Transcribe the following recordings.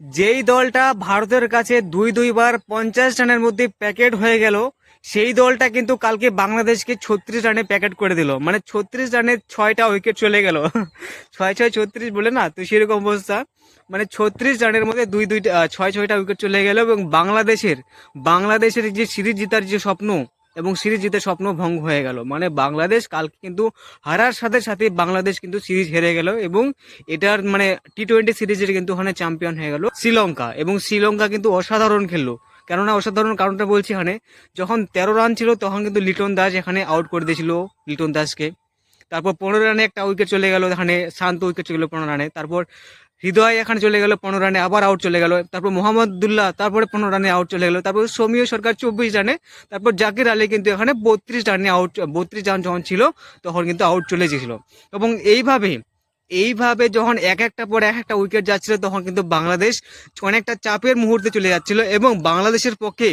যেই দলটা ভারতের কাছে দুই দুইবার পঞ্চাশ রানের মধ্যে প্যাকেট হয়ে গেল, সেই দলটা কিন্তু কালকে বাংলাদেশকে ছত্রিশ রানে প্যাকেট করে দিল। মানে ছত্রিশ রানে ছয়টা উইকেট চলে গেল। ছয় ছয় ছত্রিশ বলে না? তো সেরকম অবস্থা। মানে ছত্রিশ রানের মধ্যে দুই দুইটা ছয় ছয়টা উইকেট চলে গেল এবং বাংলাদেশের বাংলাদেশের যে সিরিজ জেতার যে স্বপ্ন এবং সিরিজ জিতে স্বপ্ন ভঙ্গ হয়ে গেল। মানে বাংলাদেশ কালকে কিন্তু হারার সাথে সাথে বাংলাদেশ কিন্তু সিরিজ হেরে গেল এবং এটার মানে টি টোয়েন্টি সিরিজের কিন্তু ওখানে চ্যাম্পিয়ন হয়ে গেল শ্রীলঙ্কা এবং শ্রীলঙ্কা কিন্তু অসাধারণ খেললো। কেননা অসাধারণ কারণটা বলছি এখানে যখন তেরো রান ছিল তখন কিন্তু লিটন দাস এখানে আউট করে দিয়েছিল লিটন দাসকে। তারপর পনেরো রানে একটা উইকেট চলে গেল এখানে, শান্ত উইকেট চলে গেল পনেরো রানে তারপর হৃদয় এখানে চলে গেল, পনেরো রানে আবার আউট চলে গেল। তারপর মোহাম্মদুল্লাহ, তারপরে পনেরো রানে আউট চলে গেল। তারপর সৌমিয় সরকার চব্বিশ রানে, তারপর জাকির আলী কিন্তু এখানে বত্রিশ রানে আউট বত্রিশ রান যখন ছিল, তখন কিন্তু আউট চলে গেছিল এবং এইভাবে এইভাবে যখন এক একটা পর এক একটা উইকেট যাচ্ছিল, তখন কিন্তু বাংলাদেশ অনেকটা চাপের মুহূর্তে চলে যাচ্ছিল এবং বাংলাদেশের পক্ষে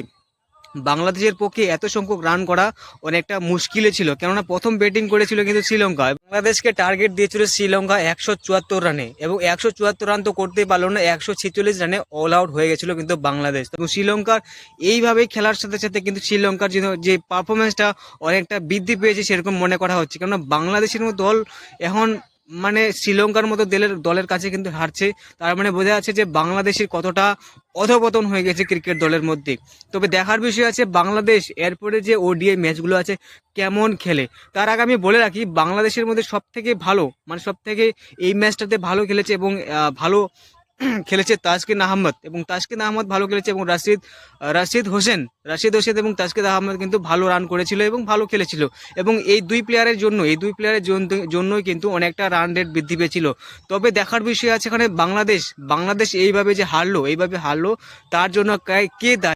বাংলাদেশের পক্ষে এত সংখ্যক রান করা অনেকটা মুশকিলে ছিল। কেননা প্রথম ব্যাটিং করেছিল কিন্তু শ্রীলঙ্কা। বাংলাদেশকে টার্গেট দিয়েছিল শ্রীলঙ্কা একশো চুয়াত্তর রানে এবং একশো চুয়াত্তর রান তো করতেই পারল না, একশো ছেচল্লিশ রানে অল আউট হয়ে গেছিল কিন্তু বাংলাদেশ। এবং শ্রীলঙ্কার এইভাবেই খেলার সাথে সাথে কিন্তু শ্রীলঙ্কার যে যে পারফরমেন্সটা অনেকটা বৃদ্ধি পেয়েছে সেরকম মনে করা হচ্ছে। কেননা বাংলাদেশের মতো দল এখন মানে শ্রীলঙ্কার মতো দলের দলের কাছে কিন্তু হারছে। তার মানে বোঝা যাচ্ছে যে বাংলাদেশের কতটা অধপতন হয়ে গেছে ক্রিকেট দলের মধ্যে। তবে দেখার বিষয় আছে, বাংলাদেশ এরপরে যে ওডিআই ম্যাচগুলো আছে, কেমন খেলে? তার আগে আমি বলে রাখি, বাংলাদেশের মধ্যে সব থেকে ভালো মানে সব থেকে এই ম্যাচটাতে ভালো খেলেছে এবং ভালো খেলেছে তাজকিন আহমদ এবং তাজকিন আহমদ ভালো খেলেছে এবং রাশিদ রাশিদ হোসেন রাশিদ হোসেন এবং তাজকিদ আহমদ কিন্তু ভালো রান করেছিল এবং ভালো খেলেছিল এবং এই দুই প্লেয়ারের জন্য, এই দুই প্লেয়ারের জন্য- জন্যই কিন্তু অনেকটা রান রেট বৃদ্ধি পেয়েছিল। তবে দেখার বিষয় আছে এখানে বাংলাদেশ বাংলাদেশ এইভাবে যে হারলো, এইভাবে হারলো, তার জন্য কে- দায়ী?